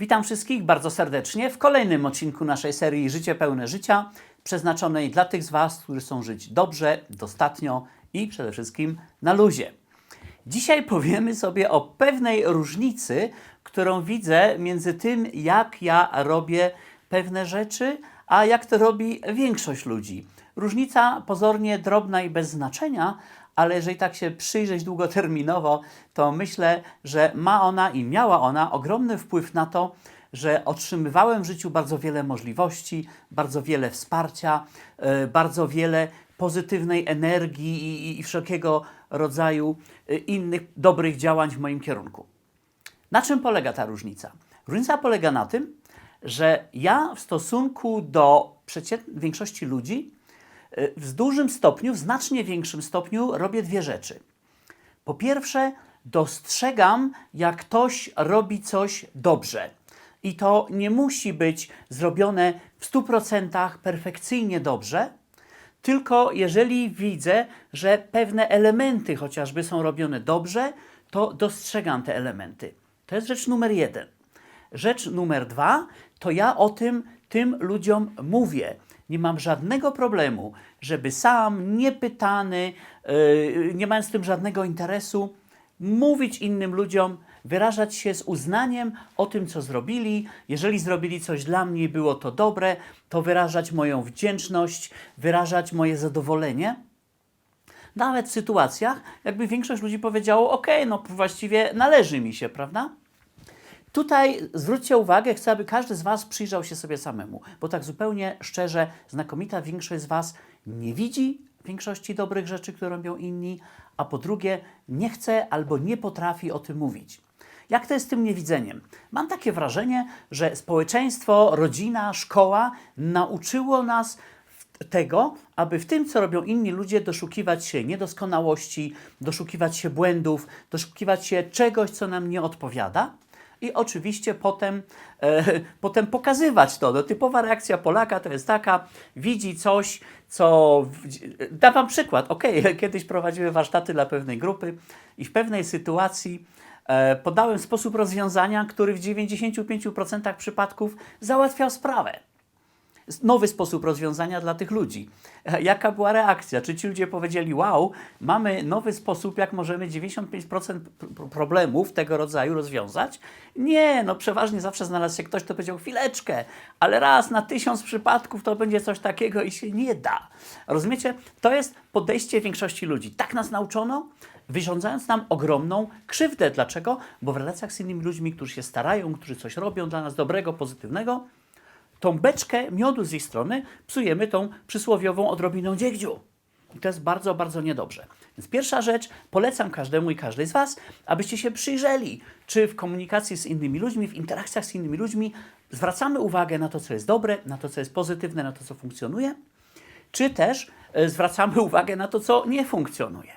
Witam wszystkich bardzo serdecznie w kolejnym odcinku naszej serii Życie pełne życia, przeznaczonej dla tych z Was, którzy chcą żyć dobrze, dostatnio i przede wszystkim na luzie. Dzisiaj powiemy sobie o pewnej różnicy, którą widzę między tym, jak ja robię pewne rzeczy, a jak to robi większość ludzi. Różnica pozornie drobna i bez znaczenia, ale jeżeli tak się przyjrzeć długoterminowo, to myślę, że ma ona i miała ona ogromny wpływ na to, że otrzymywałem w życiu bardzo wiele możliwości, bardzo wiele wsparcia, e, bardzo wiele pozytywnej energii i, i, wszelkiego rodzaju e, innych dobrych działań w moim kierunku. Na czym polega ta różnica? Różnica polega na tym, że ja w stosunku do przeciętnej większości ludzi w dużym stopniu, w znacznie większym stopniu robię dwie rzeczy. Po pierwsze, dostrzegam, jak ktoś robi coś dobrze. I to nie musi być zrobione w 100% perfekcyjnie dobrze, tylko jeżeli widzę, że pewne elementy chociażby są robione dobrze, to dostrzegam te elementy. To jest rzecz numer jeden. Rzecz numer dwa, to ja o tym tym ludziom mówię. Nie mam żadnego problemu, żeby sam, niepytany, yy, nie mając z tym żadnego interesu, mówić innym ludziom, wyrażać się z uznaniem o tym, co zrobili. Jeżeli zrobili coś dla mnie i było to dobre, to wyrażać moją wdzięczność, wyrażać moje zadowolenie. Nawet w sytuacjach, jakby większość ludzi powiedziało: OK, no właściwie należy mi się, prawda? Tutaj zwróćcie uwagę, chcę, aby każdy z Was przyjrzał się sobie samemu, bo tak zupełnie szczerze, znakomita większość z Was nie widzi większości dobrych rzeczy, które robią inni, a po drugie, nie chce albo nie potrafi o tym mówić. Jak to jest z tym niewidzeniem? Mam takie wrażenie, że społeczeństwo, rodzina, szkoła nauczyło nas tego, aby w tym, co robią inni ludzie, doszukiwać się niedoskonałości, doszukiwać się błędów, doszukiwać się czegoś, co nam nie odpowiada. I oczywiście potem, e, potem pokazywać to. No, typowa reakcja Polaka to jest taka, widzi coś, co. Dam Wam przykład. Ok, kiedyś prowadziłem warsztaty dla pewnej grupy i w pewnej sytuacji e, podałem sposób rozwiązania, który w 95% przypadków załatwiał sprawę nowy sposób rozwiązania dla tych ludzi. E, Jaka była reakcja? Czy ci ludzie powiedzieli, wow, mamy nowy sposób, jak możemy 95% pr- problemów tego rodzaju rozwiązać? Nie, no przeważnie zawsze znalazł się ktoś, kto powiedział, chwileczkę, ale raz na tysiąc przypadków to będzie coś takiego i się nie da. Rozumiecie? To jest podejście większości ludzi. Tak nas nauczono, wyrządzając nam ogromną krzywdę. Dlaczego? Bo w relacjach z innymi ludźmi, którzy się starają, którzy coś robią dla nas dobrego, pozytywnego, tą beczkę miodu z ich strony psujemy tą przysłowiową odrobiną dziegdziu. I to jest bardzo, bardzo niedobrze. Więc pierwsza rzecz, polecam każdemu i każdej z Was, abyście się przyjrzeli, czy w komunikacji z innymi ludźmi, w interakcjach z innymi ludźmi zwracamy uwagę na to, co jest dobre, na to, co jest pozytywne, na to, co funkcjonuje, czy też e, zwracamy uwagę na to, co nie funkcjonuje.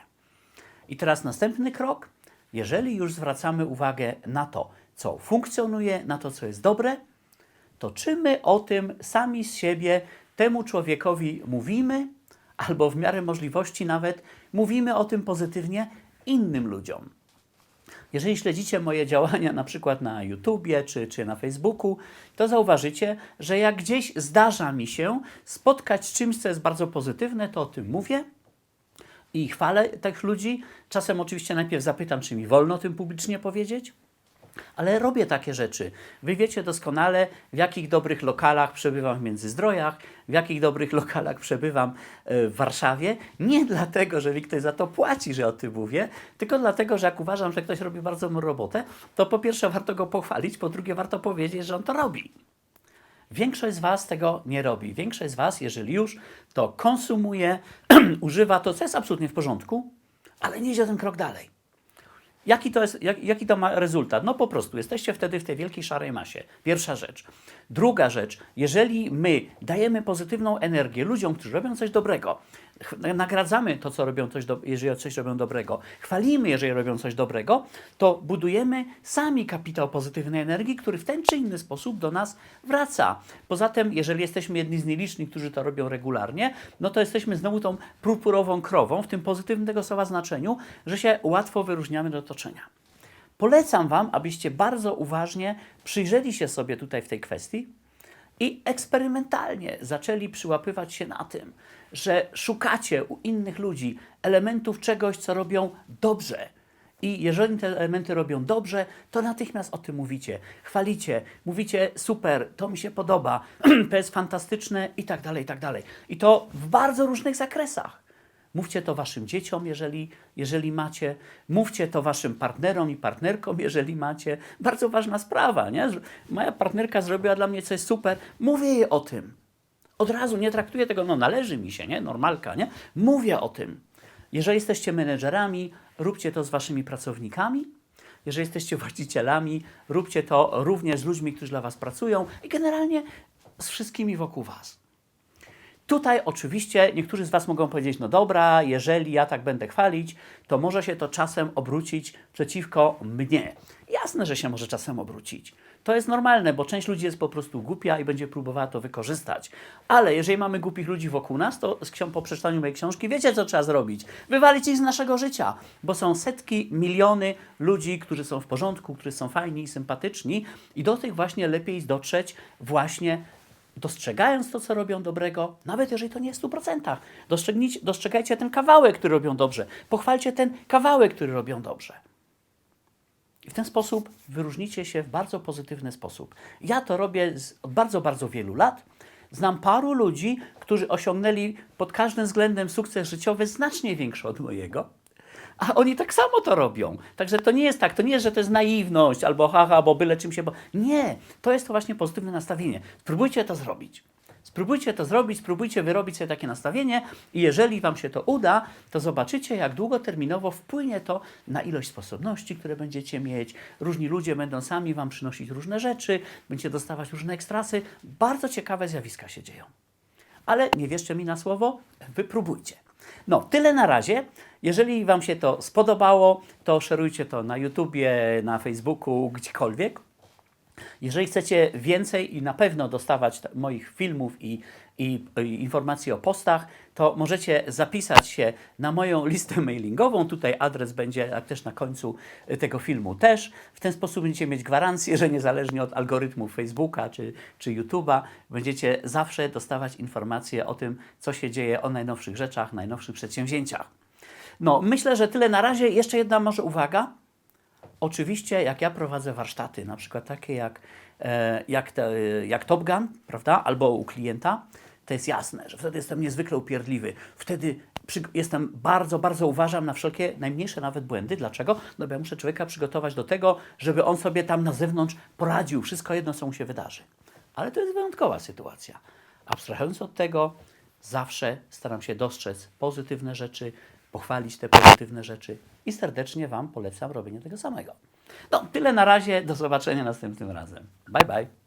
I teraz następny krok. Jeżeli już zwracamy uwagę na to, co funkcjonuje, na to, co jest dobre, to czy my o tym sami z siebie temu człowiekowi mówimy, albo w miarę możliwości nawet mówimy o tym pozytywnie innym ludziom. Jeżeli śledzicie moje działania na przykład na YouTubie czy, czy na Facebooku, to zauważycie, że jak gdzieś zdarza mi się spotkać z czymś, co jest bardzo pozytywne, to o tym mówię i chwalę tych ludzi. Czasem oczywiście najpierw zapytam, czy mi wolno o tym publicznie powiedzieć. Ale robię takie rzeczy. Wy wiecie doskonale, w jakich dobrych lokalach przebywam w Międzyzdrojach, w jakich dobrych lokalach przebywam e, w Warszawie. Nie dlatego, że mi ktoś za to płaci, że o tym mówię, tylko dlatego, że jak uważam, że ktoś robi bardzo dobrą robotę, to po pierwsze warto go pochwalić, po drugie warto powiedzieć, że on to robi. Większość z Was tego nie robi. Większość z Was, jeżeli już, to konsumuje, używa to, co jest absolutnie w porządku, ale nie idzie ten krok dalej. Jaki to, jest, jak, jaki to ma rezultat? No po prostu jesteście wtedy w tej wielkiej szarej masie. Pierwsza rzecz. Druga rzecz, jeżeli my dajemy pozytywną energię ludziom, którzy robią coś dobrego, nagradzamy to, co robią coś, do, jeżeli coś robią dobrego, chwalimy, jeżeli robią coś dobrego, to budujemy sami kapitał pozytywnej energii, który w ten czy inny sposób do nas wraca. Poza tym, jeżeli jesteśmy jedni z nielicznych, którzy to robią regularnie, no to jesteśmy znowu tą purpurową krową, w tym pozytywnym tego słowa znaczeniu, że się łatwo wyróżniamy do otoczenia. Polecam Wam, abyście bardzo uważnie przyjrzeli się sobie tutaj w tej kwestii i eksperymentalnie zaczęli przyłapywać się na tym, że szukacie u innych ludzi elementów czegoś, co robią dobrze. I jeżeli te elementy robią dobrze, to natychmiast o tym mówicie, chwalicie, mówicie super, to mi się podoba, to jest fantastyczne i tak dalej, i tak dalej. I to w bardzo różnych zakresach. Mówcie to waszym dzieciom, jeżeli, jeżeli macie. Mówcie to waszym partnerom i partnerkom, jeżeli macie. Bardzo ważna sprawa, nie? Moja partnerka zrobiła dla mnie coś super. Mówię jej o tym. Od razu nie traktuję tego, no należy mi się, nie? Normalka, nie? Mówię o tym. Jeżeli jesteście menedżerami, róbcie to z waszymi pracownikami. Jeżeli jesteście właścicielami, róbcie to również z ludźmi, którzy dla was pracują i generalnie z wszystkimi wokół was. Tutaj oczywiście niektórzy z Was mogą powiedzieć, no dobra, jeżeli ja tak będę chwalić, to może się to czasem obrócić przeciwko mnie. Jasne, że się może czasem obrócić. To jest normalne, bo część ludzi jest po prostu głupia i będzie próbowała to wykorzystać. Ale jeżeli mamy głupich ludzi wokół nas, to po przeczytaniu mojej książki wiecie, co trzeba zrobić. Wywalić ich z naszego życia, bo są setki, miliony ludzi, którzy są w porządku, którzy są fajni i sympatyczni i do tych właśnie lepiej dotrzeć właśnie dostrzegając to, co robią dobrego, nawet jeżeli to nie jest w 100%. Dostrzegnijcie, dostrzegajcie ten kawałek, który robią dobrze. Pochwalcie ten kawałek, który robią dobrze. I w ten sposób wyróżnicie się w bardzo pozytywny sposób. Ja to robię z, od bardzo, bardzo wielu lat. Znam paru ludzi, którzy osiągnęli pod każdym względem sukces życiowy znacznie większy od mojego. A oni tak samo to robią. Także to nie jest tak, to nie jest, że to jest naiwność albo haha, bo byle czym się. Bo... Nie, to jest to właśnie pozytywne nastawienie. Spróbujcie to zrobić. Spróbujcie to zrobić, spróbujcie wyrobić sobie takie nastawienie i jeżeli Wam się to uda, to zobaczycie, jak długoterminowo wpłynie to na ilość sposobności, które będziecie mieć. Różni ludzie będą sami Wam przynosić różne rzeczy, będziecie dostawać różne ekstrasy. Bardzo ciekawe zjawiska się dzieją. Ale nie wierzcie mi na słowo, wypróbujcie. No, tyle na razie. Jeżeli Wam się to spodobało, to szerujcie to na YouTubie, na Facebooku, gdziekolwiek. Jeżeli chcecie więcej i na pewno dostawać moich filmów i, i, i informacji o postach, to możecie zapisać się na moją listę mailingową. Tutaj adres będzie też na końcu y, tego filmu też. W ten sposób będziecie mieć gwarancję, że niezależnie od algorytmów Facebooka czy, czy YouTube'a, będziecie zawsze dostawać informacje o tym, co się dzieje, o najnowszych rzeczach, najnowszych przedsięwzięciach. No, myślę, że tyle na razie. Jeszcze jedna może uwaga. Oczywiście, jak ja prowadzę warsztaty, na przykład takie jak, e, jak, te, jak Top Gun, prawda, albo u klienta, to jest jasne, że wtedy jestem niezwykle upierdliwy. Wtedy jestem bardzo, bardzo uważam na wszelkie, najmniejsze nawet błędy. Dlaczego? No bo ja muszę człowieka przygotować do tego, żeby on sobie tam na zewnątrz poradził. Wszystko jedno, co mu się wydarzy. Ale to jest wyjątkowa sytuacja. Abstrahując od tego, zawsze staram się dostrzec pozytywne rzeczy, pochwalić te pozytywne rzeczy i serdecznie Wam polecam robienie tego samego. No, tyle na razie. Do zobaczenia następnym razem. Bye, bye.